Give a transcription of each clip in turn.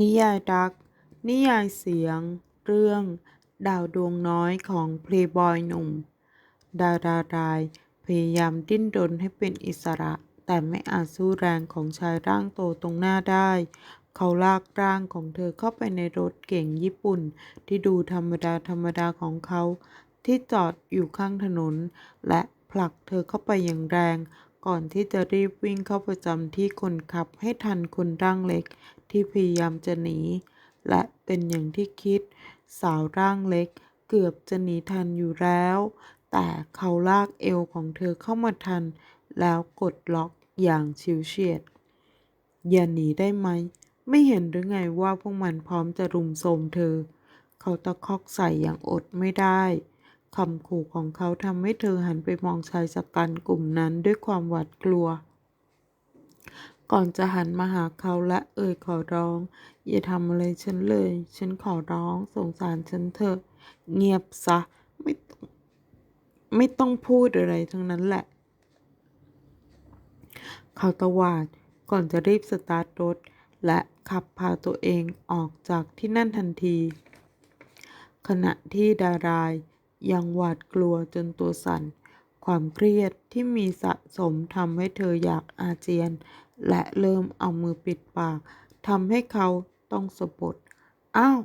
นิยายรัก นิยายเสียง เรื่อง ดาวดวงน้อยของเพลย์บอยหนุ่ม ดาราราย พยายามดิ้นรนให้เป็นอิสระ แต่ไม่อาจสู้แรงของชายร่างโตตรงหน้าได้ เขาลากร่างของเธอเข้าไปในรถเก๋งญี่ปุ่น ที่ดูธรรมดาธรรมดาของเขา ที่จอดอยู่ข้างถนน และผลักเธอเข้าไปอย่างแรง ก่อนที่จะรีบวิ่งเข้าประจำที่คนขับให้ทันคนร่างเล็ก ที่พยายามจะหนี และเป็นอย่างที่คิด สาวร่างเล็กเกือบจะหนีทันอยู่แล้ว แต่เขาลากเอวของเธอเข้ามาทัน แล้วกดล็อกอย่างชิวเฉียด อย่าหนีได้ไหม ไม่เห็นหรือไงว่าพวกมันพร้อมจะรุมโทรมเธอ เขาตะคอกใส่อย่างอดไม่ได้คำขู่ของเขาทำให้เธอหันไปมองชายชะกันกลุ่มนั้นด้วยความหวาดกลัว ก่อนจะหันมาหาเขาและเอ่ยขอร้อง อย่าทำอะไรฉันเลย ฉันขอร้องสงสารฉันเถอะ เงียบซะ ไม่ไม่ต้องพูดอะไรทั้งนั้นแหละ เขาตะวาดก่อนจะรีบสตาร์ทรถ และขับพาตัวเองออกจากที่นั่นทันที ขณะที่ดารายยังหวาดกลัวจนตัวสั่น ความเครียดที่มีสะสมทำให้เธออยากอาเจียน และเริ่มเอามือปิดปากทำให้เขาต้องสะบดอ้าว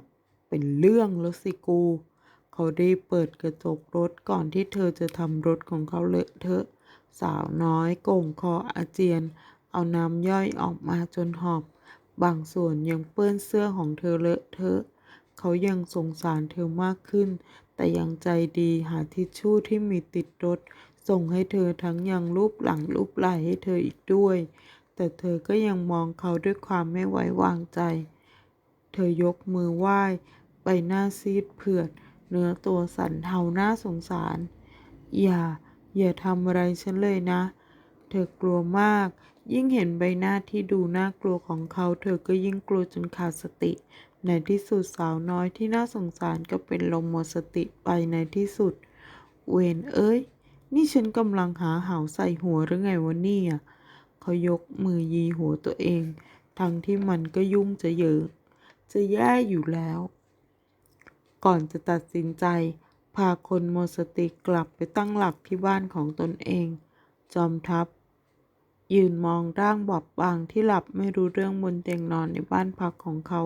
เป็นเรื่องแล้วสิกู เขารีบเปิดกระจกรถก่อนที่เธอจะทำรถของเขาเลอะเทอะ สาวน้อยโก่งคออาเจียน เอาน้ำย่อยออกมาจนหอบ บางส่วนยังเปื้อนเสื้อของเธอเลอะเทอะ เขายังสงสารเธอมากขึ้น แต่ยังใจดีหาทิชชู่ที่มีติดรถ ส่งให้เธอทั้งยังรูปหลังรูปไหล่ให้เธออีกด้วย แต่เธอก็ยังมองเขาด้วยความไม่ไว้วางใจ เธอยกมือไหว้ใบหน้าซีดเผือด เนื้อตัวสั่นเทาหน้าสงสาร อย่า อย่าทำอะไรฉันเลยนะ เธอกลัวมาก ยิ่งเห็นใบหน้าที่ดูน่ากลัวของเขา เธอก็ยิ่งกลัวจนขาดสติ ในที่สุดสาวน้อยที่น่าสงสารก็เป็นลมหมดสติไปในที่สุด เวนเอ้ย นี่ฉันกำลังหาเหาใส่หัวหรือไงวะเนี่ย เขายกมือยีหัวตัวเอง ทั้งที่มันก็ยุ่งจะเยอะ จะแย่อยู่แล้ว ก่อนจะตัดสินใจ พาคนหมสติกลับไปตั้งหลักที่บ้านของตนเอง จอมทัพ ยืนมองร่างบอบบางที่หลับไม่รู้เรื่องบนเตียงนอนในบ้านพักของเขา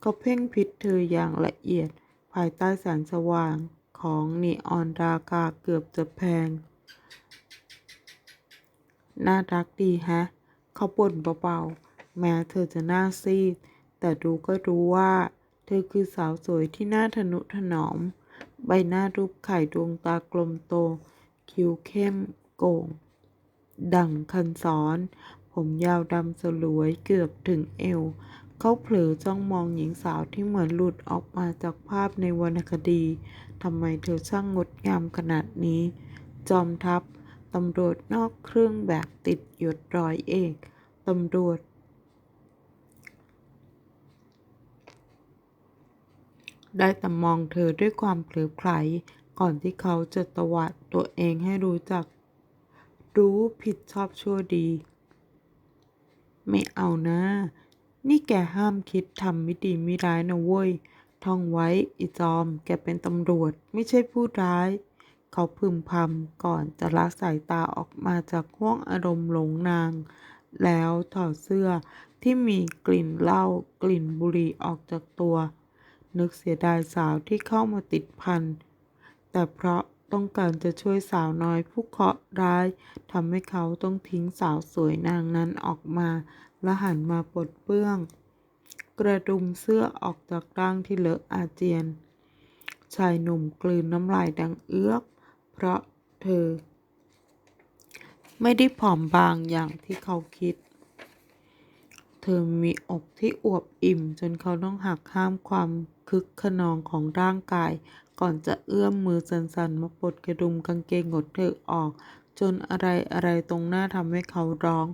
เขาเพ่งพิษเธออย่างละเอียด ภายใต้แสงสว่างของนีออนราคาเกือบจะแพง น่ารักดีแฮะ เขาบ่นเบาๆ แม้เธอจะหน้าซีด แต่ดูก็รู้ว่า เธอคือสาวสวยที่น่าทนุถนอม ใบหน้ารูปไข่ดวงตากลมโต คิ้วเข้มโก่ง ดั่งคันสอน ผมยาวดำสลวยเกือบถึงเอว เขาเผลอจ้องมองหญิงสาวที่เหมือนหลุดออกมาจากภาพในวรรณคดี ทำไมเธอช่างงดงามขนาดนี้ จอมทัพ ตำรวจนอกเครื่องแบบติดยศร้อยเอกตำรวจ ได้แต่มองเธอด้วยความเผลอไผลก่อนที่เขาจะตวาดตัวเองให้รู้จัก รู้ผิดชอบชั่วดี ไม่เอานะ นี่แกห้ามคิดทำไม่ดีไม่ร้ายนะเว้ย ท่องไว้อีจอม แกเป็นตำรวจไม่ใช่ผู้ร้าย เขาพึมพำก่อนจะละสายตาออกมาจากห้วงอารมณ์หลงนาง แล้วถอดเสื้อที่มีกลิ่นเหล้ากลิ่นบุหรี่ออกจากตัว นึกเสียดายสาวที่เข้ามาติดพัน แต่เพราะต้องการจะช่วยสาวน้อยผู้เคราะห์ร้ายทำให้เขาต้องทิ้งสาวสวยนางนั้นออกมา และหันมาปลดเปื้อง กระดุมเสื้อออกจากร่างที่เลอะอาเจียน ชายหนุ่มกลืนน้ำลายดังเอื้อก ราะเธอ ไม่ได้ผอมบางอย่างที่เขาคิด เธอมีอกที่อวบอิ่มจนเขาต้องหักห้ามความคึกขนองของร่างกาย ก่อนจะเอื้อมมือสั่นๆมาปลดกระดุมกางเกงของเธอออก จนอะไรอะไรตรงหน้าทำให้เขาร้อง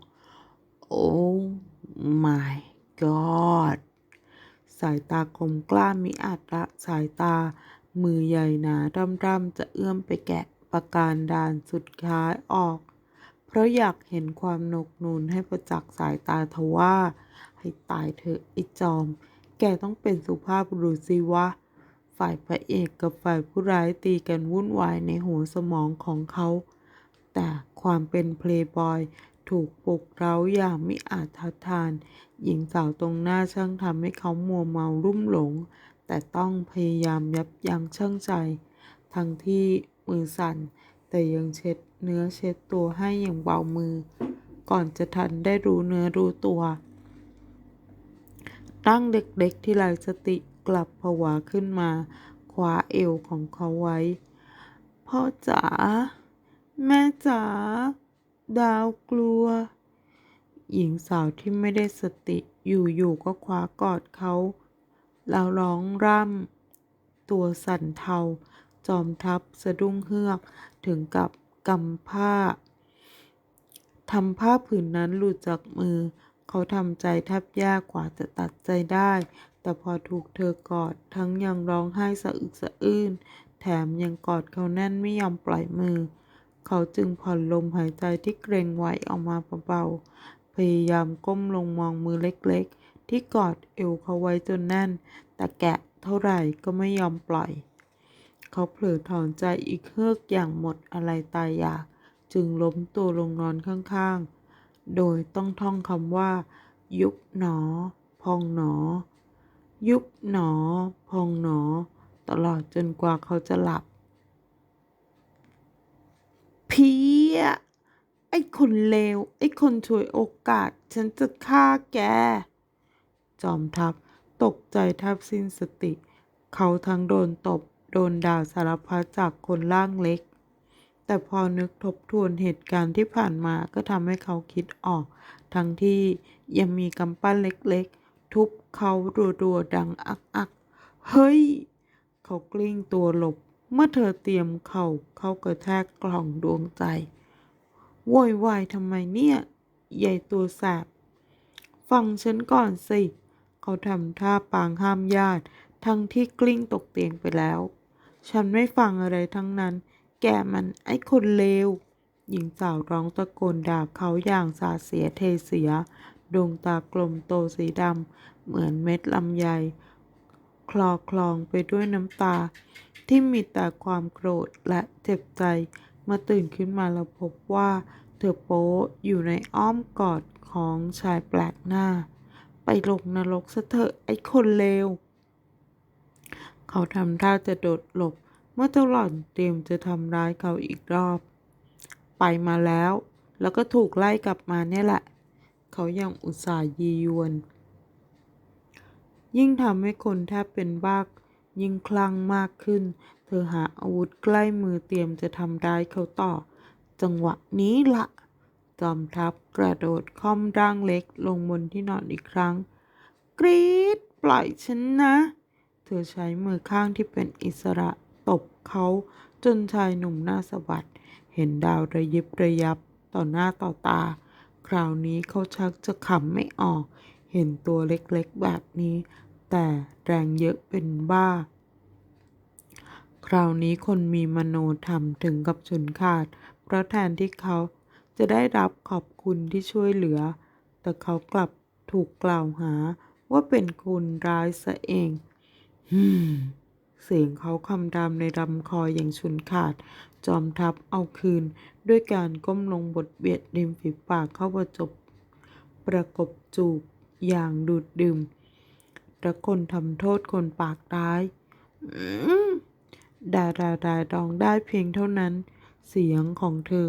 โอ้ my god สายตาคมกล้ามิอาจละสายตา มือใหญ่หนาร่ำๆจะเอื้อมไปแกะ ประการด่านสุดท้ายออก เพราะอยากเห็นความนกนูนให้ประจักษ์สายตาทว่า ให้ตายเถอะไอ้จอม แกต้องเป็นสุภาพบุรุษสิวะ ฝ่ายพระเอกกับฝ่ายผู้ร้ายตีกันวุ่นวายในหัวสมองของเขา แต่ความเป็นเพลย์บอยถูกปลุกเร้าอย่างไม่อาจทัดทาน หญิงสาวตรงหน้าช่างทำให้เขามัวเมารุ่มหลง แต่ต้องพยายามยับยั้งชั่งใจ ทั้งที่ มือสั่น แต่ยังเช็ดเนื้อเช็ดตัวให้อย่างเบามือ ก่อนจะทันได้รู้เนื้อรู้ตัว ตั้งเด็กๆที่ไร้สติกลับผวาขึ้นมาคว้าเอวของเขาไว้ พ่อจ๋าแม่จ๋าดาวกลัว หญิงสาวที่ไม่ได้สติอยู่ๆก็คว้ากอดเขาแล้วร้องร่ำตัวสั่นเทา จอมทัพสะดุ้งเฮือก ถึงกับกำผ้าทำผ้าผืนนั้นหลุดจากมือ เขาทำใจแทบย่กกว่าจะตัดใจได้ แต่พอถูกเธอกอดทั้งยังร้องไห้สะอึกสะอื้น แถมยังกอดเขาแน่นไม่ยอมปล่อยมือ เขาจึงผ่อนลมหายใจที่เกรงไว้ออกมาเบาๆ พยายามก้มลงมองมือเล็กๆ ที่กอดเอวเขาไว้จนแน่น แต่แกะเท่าไหร่ก็ไม่ยอมปล่อย เขาเผลอถอนใจอีกเฮือกอย่างหมดอะไรตายอยาก จึงล้มตัวลงนอนข้างๆ โดยต้องท่องคำว่า ยุบหนอ พองหนอ ยุบหนอ พองหนอ ตลอดจนกว่าเขาจะหลับ เพี้ย ไอ้คนเลว ไอ้คนช่วยโอกาส ฉันจะฆ่าแก จอมทัพตกใจแทบสิ้นสติ เขาทั้งโดนตบ โดนด่าสารพัดจากคนร่างเล็ก แต่พอนึกทบทวนเหตุการณ์ที่ผ่านมาก็ทำให้เขาคิดออก ทั้งที่ยังมีกำปั้นเล็กๆ ทุบเขารัวๆดังอักอักเฮ้ย เขากลิ้งตัวหลบ เมื่อเธอเตรียมเข่าเขากระแทกกล่องดวงใจโวยวายทำไมเนี่ยใหญ่ตัวแสบฟังฉันก่อนสิ เขาทำท่าปางห้ามญาติ ทั้งที่กลิ้งตกเตียงไปแล้ว ฉันไม่ฟังอะไรทั้งนั้น แกมันไอ้คนเลว หญิงสาวร้องตะโกนด่าเขาอย่างสาเสียเทเสีย ดวงตากลมโตสีดำ เหมือนเม็ดลำไย คลอคลองไปด้วยน้ำตา ที่มีแต่ความโกรธและเจ็บใจเมื่อตื่นขึ้นมาแล้วพบว่าเธอโป๊อยู่ในอ้อมกอดของชายแปลกหน้า ไปลงนรกซะเถอะไอ้คนเลว เขาทำท่าจะโดดหลบ เมื่อเจ้าหล่อนเตรียมจะทำร้ายเขาอีกรอบ ไปมาแล้ว แล้วก็ถูกไล่กลับมาเนี่ยแหละ เขายังอุตส่าห์ยียวน ยิ่งทำให้คนแทบเป็นบ้ายิ่งคลั่งมากขึ้น เธอหาอาวุธใกล้มือเตรียมจะทำร้ายเขาต่อ จังหวะนี้ละจอมทัพกระโดดค่อมร่างเล็กลงบนที่นอนอีกครั้ง กรีดปล่อยฉันนะ เธอใช้มือข้างที่เป็นอิสระตบเขาจนชายหนุ่มหน้าสะบัดเห็นดาวระยิบระยับต่อหน้าต่อตา คราวนี้เขาชักจะขำไม่ออก เห็นตัวเล็กๆแบบนี้ แต่แรงเยอะเป็นบ้า คราวนี้คนมีมโนธรรมถึงกับฉุนขาด เพราะแทนที่เขาจะได้รับขอบคุณที่ช่วยเหลือ แต่เขากลับถูกกล่าวหาว่าเป็นคนร้ายซะเอง เสียงเขาคำรามในลำคออย่างฉุนขาด จอมทัพเอาคืน ด้วยการก้มลงบทเบียดริมฝีปากเข้าประจบ ประกบจูบอย่างดูดดื่มและคนทำโทษคนปากร้ายดาดาดาดองได้เพียงเท่านั้น เสียงของเธอ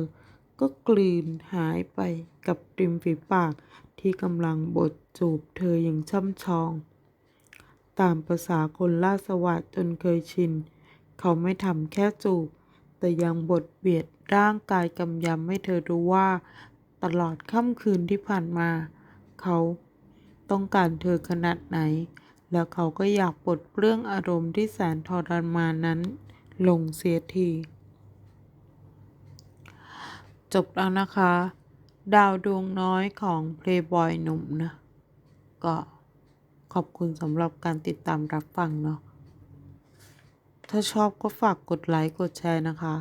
ก็กลืนหายไปกับริมฝีปากที่กำลังบดจูบเธออย่างช่ำชอง ตามภาษาคนล่าสวัสดจนเคยชิน เขาไม่ทำแค่จูบ แต่ยังบดเบียดร่างกายกำยำให้เธอรู้ว่า ตลอดค่ำคืนที่ผ่านมา เขาต้องการเธอขนาดไหน แล้วเขาก็อยากปลดเปลื้องอารมณ์ที่แสนทรมานนั้น ลงเสียทีจบแล้วนะคะ ดาวดวงน้อยของเพลย์บอยหนุ่มนะ ก็ ขอบคุณสำหรับการติดตามรับฟังเนาะ ถ้าชอบก็ฝากกดไลค์กดแชร์นะคะ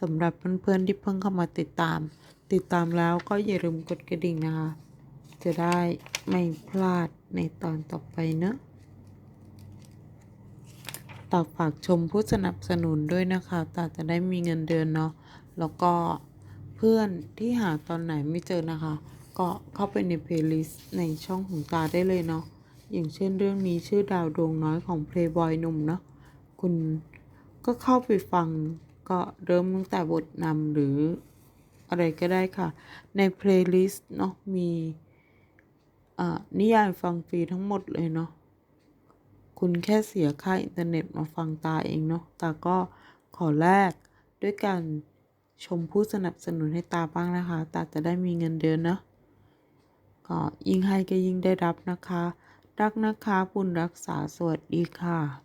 สำหรับเพื่อนๆที่เพิ่งเข้ามาติดตาม ติดตามแล้วก็อย่าลืมกดกระดิ่งนะคะ จะได้ไม่พลาดในตอนต่อไปเนอะตากฝากชมผู้สนับสนุนด้วยนะคะตาจะได้มีเงินเดือนเนาะ แล้วก็เพื่อนที่หาตอนไหนไม่เจอนะคะ ก็เข้าไปในเพลย์ลิสต์ในช่องของตาได้เลยเนาะ อย่างเช่นเรื่องนี้ชื่อดาวดวงน้อยของ Playboy หนุ่มเนาะคุณก็เข้าไปฟังก็เริ่มตั้งแต่บทนำหรืออะไรก็ได้ค่ะ ในเพลย์ลิสต์เนาะมีอนิยายฟังฟรีทั้งหมดเลยเนาะคุณแค่เสียค่าอินเทอร์เน็ตมาฟังตาเองเนาะตาก็ขอแลกด้วยการชมผู้สนับสนุนให้ตาบ้างนะคะ ตาจะได้มีเงินเดือนเนาะก็ยิ่งให้ก็ยิ่งได้รับนะคะ รักนะคะบุญรักษาสวัสดีค่ะ